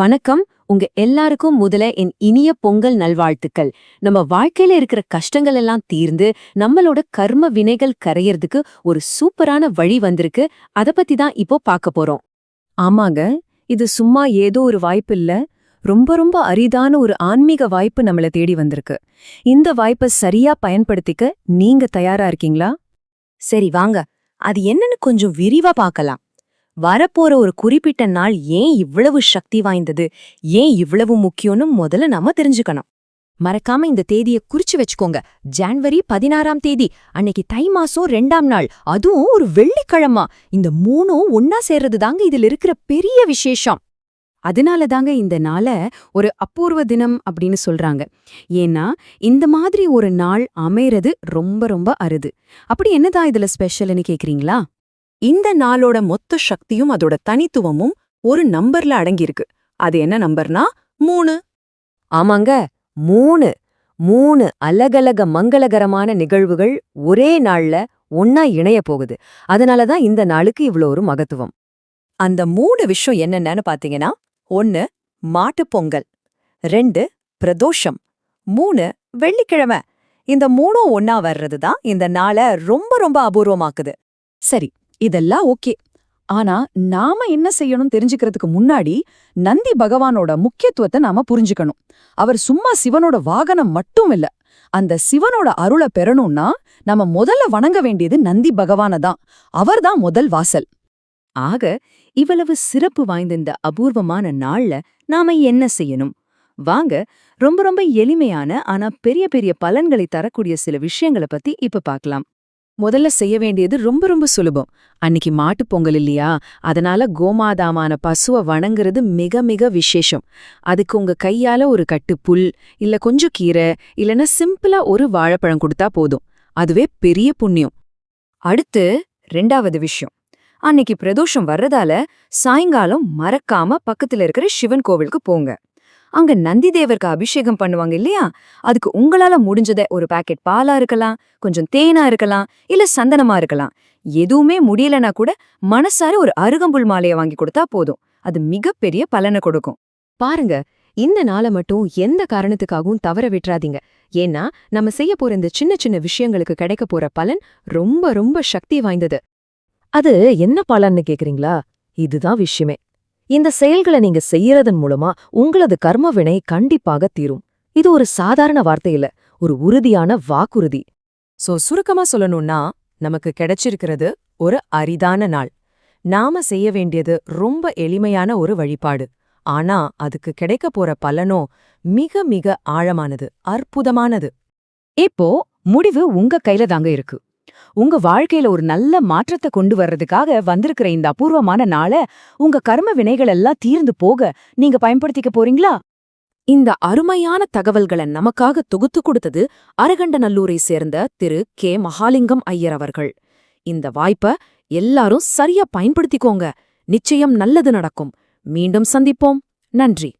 வணக்கம். உங்க எல்லாருக்கும் முதல்ல என் இனிய பொங்கல் நல்வாழ்த்துக்கள். நம்ம வாழ்க்கையில இருக்கிற கஷ்டங்கள் எல்லாம் தீர்ந்து நம்மளோட கர்ம வினைகள் கரையறதுக்கு ஒரு சூப்பரான வழி வந்திருக்கு. அத பத்தி தான் இப்போ பார்க்க போறோம். ஆமாங்க இது சும்மா ஏதோ ஒரு வாய்ப்பு இல்ல. ரொம்ப ரொம்ப அரிதான ஒரு ஆன்மீக வாய்ப்பு நம்மள தேடி வந்திருக்கு. இந்த வாய்ப்பை சரியா பயன்படுத்திக்க நீங்க தயாரா இருக்கீங்களா? சரி வாங்க. அது என்னன்னு கொஞ்சம் விரிவா பார்க்கலாம். வரப்போற ஒரு குறிப்பிட்ட நாள் ஏன் இவ்வளவு சக்தி வாய்ந்தது? ஏன் இவ்வளவு முக்கியம்னு முதல்ல நாம தெரிஞ்சுக்கணும். மறக்காம இந்த தேதிய குறிச்சு வச்சுக்கோங்க. ஜான்வரி பதினாறாம் தேதி அன்னைக்கு தை மாசம் ரெண்டாம் நாள். அதுவும் ஒரு வெள்ளிக்கிழமா. இந்த மூணும் ஒன்னா சேர்றது தாங்க இதுல இருக்கிற பெரிய விசேஷம். அதனால தாங்க இந்த நாள ஒரு அபூர்வ தினம் அப்படின்னு சொல்றாங்க. ஏன்னா இந்த மாதிரி ஒரு நாள் அமையறது ரொம்ப ரொம்ப அருது. அப்படி என்னதான் இதுல ஸ்பெஷல்னு கேக்குறீங்களா? இந்த நாளோட மொத்த சக்தியும் அதோட தனித்துவமும் ஒரு நம்பர்ல அடங்கியிருக்கு. அது என்ன நம்பர்னா மூணு. ஆமாங்க மூணு. மூணு அலகலக மங்களகரமான நிகழ்வுகள் ஒரே நாள்ல ஒன்னா இணைய போகுது. அதனால தான் இந்த நாளுக்கு இவ்ளோ ஒரு மகத்துவம். அந்த மூணு விஷயம் என்னென்னு பாத்தீங்கன்னா ஒன்னு மாட்டுப் பொங்கல். ரெண்டு பிரதோஷம். மூணு வெள்ளிக்கிழமை. இந்த மூணும் ஒன்னா வர்றது தான் இந்த நாளை ரொம்ப ரொம்ப அபூர்வமாக்குது. சரி இதெல்லாம் ஓகே. ஆனா நாம என்ன செய்யணும் தெரிஞ்சுக்கிறதுக்கு முன்னாடி நந்தி பகவானோட முக்கியத்துவத்தை நாம புரிஞ்சுக்கணும். அவர் சும்மா சிவனோட வாகனம் மட்டும் இல்ல அந்த சிவனோட அருளை பெறணும்னா நம்ம முதல்ல வணங்க வேண்டியது நந்தி பகவான தான். அவர்தான் முதல் வாசல். ஆக இவ்வளவு சிறப்பு வாய்ந்த இந்த அபூர்வமான நாள்ல நாம என்ன செய்யணும்? வாங்க ரொம்ப ரொம்ப எளிமையான ஆனா பெரிய பெரிய பலன்களை தரக்கூடிய சில விஷயங்களை பத்தி இப்ப பார்க்கலாம். முதல்ல செய்ய வேண்டியது ரொம்ப ரொம்ப சுலபம். அன்னிக்கு மாட்டுப் பொங்கல் இல்லையா? அதனால கோமாதாமான பசுவை வணங்குறது மிக மிக விசேஷம். அதுக்கு உங்க கையால ஒரு கட்டு புல் இல்ல கொஞ்சம் கீரை இல்லனா சிம்பிளா ஒரு வாழைப்பழம் கொடுத்தா போதும். அதுவே பெரிய புண்ணியம். அடுத்து ரெண்டாவது விஷயம். அன்னைக்கு பிரதோஷம் வர்றதால சாயங்காலம் மறக்காம பக்கத்துல இருக்கிற சிவன் கோவிலுக்கு போங்க. அங்க நந்தி தேவருக்கு அபிஷேகம் பண்ணுவாங்க இல்லையா? அதுக்கு உங்களால முடிஞ்சத ஒரு பாக்கெட் பாலா இருக்கலாம் கொஞ்சம் தேனா இருக்கலாம் இல்ல சந்தனமா இருக்கலாம். எதுவுமே முடியலனா கூட மனசார ஒரு அருகம்புல் மாலையை வாங்கி கொடுத்தா போதும். அது மிகப்பெரிய பலனை கொடுக்கும். பாருங்க இந்த நாளை மட்டும் எந்த காரணத்துக்காகவும் தவற விட்டுறாதீங்க. ஏன்னா நம்ம செய்ய போற இந்த சின்ன சின்ன விஷயங்களுக்கு கிடைக்க போற பலன் ரொம்ப ரொம்ப சக்தி வாய்ந்தது. அது என்ன பலன்னு கேக்குறீங்களா? இதுதான் விஷயமே. இந்த செயல்களை நீங்க செய்யறதன் மூலமா உங்களது கர்ம வினை கண்டிப்பாக தீரும். இது ஒரு சாதாரண வார்த்தை இல்ல ஒரு உறுதியான வாக்குறுதி. சோ சுருக்கமா சொல்லணும்னா நமக்கு கிடைச்சிருக்கிறது ஒரு அரிதான நாள். நாம செய்ய வேண்டியது ரொம்ப எளிமையான ஒரு வழிபாடு. ஆனா அதுக்கு கிடைக்க போற பலனோ மிக மிக ஆழமானது அற்புதமானது. இப்போ முடிவு உங்க கையில தாங்க இருக்கு. உங்க வாழ்க்கையில ஒரு நல்ல மாற்றத்தை கொண்டு வர்றதுக்காக வந்திருக்கிற இந்த அபூர்வமான நாளை உங்க கர்ம வினைகள் எல்லாம் தீர்ந்து போக நீங்க பயன்படுத்திக்க போறீங்களா? இந்த அருமையான தகவல்களை நமக்காக தொகுத்து கொடுத்தது அரகண்டநல்லூரை சேர்ந்த திரு கே. மகாலிங்கம் ஐயர் அவர்கள். இந்த வாய்ப்ப எல்லாரும் சரியா பயன்படுத்திக்கோங்க. நிச்சயம் நல்லது நடக்கும். மீண்டும் சந்திப்போம். நன்றி.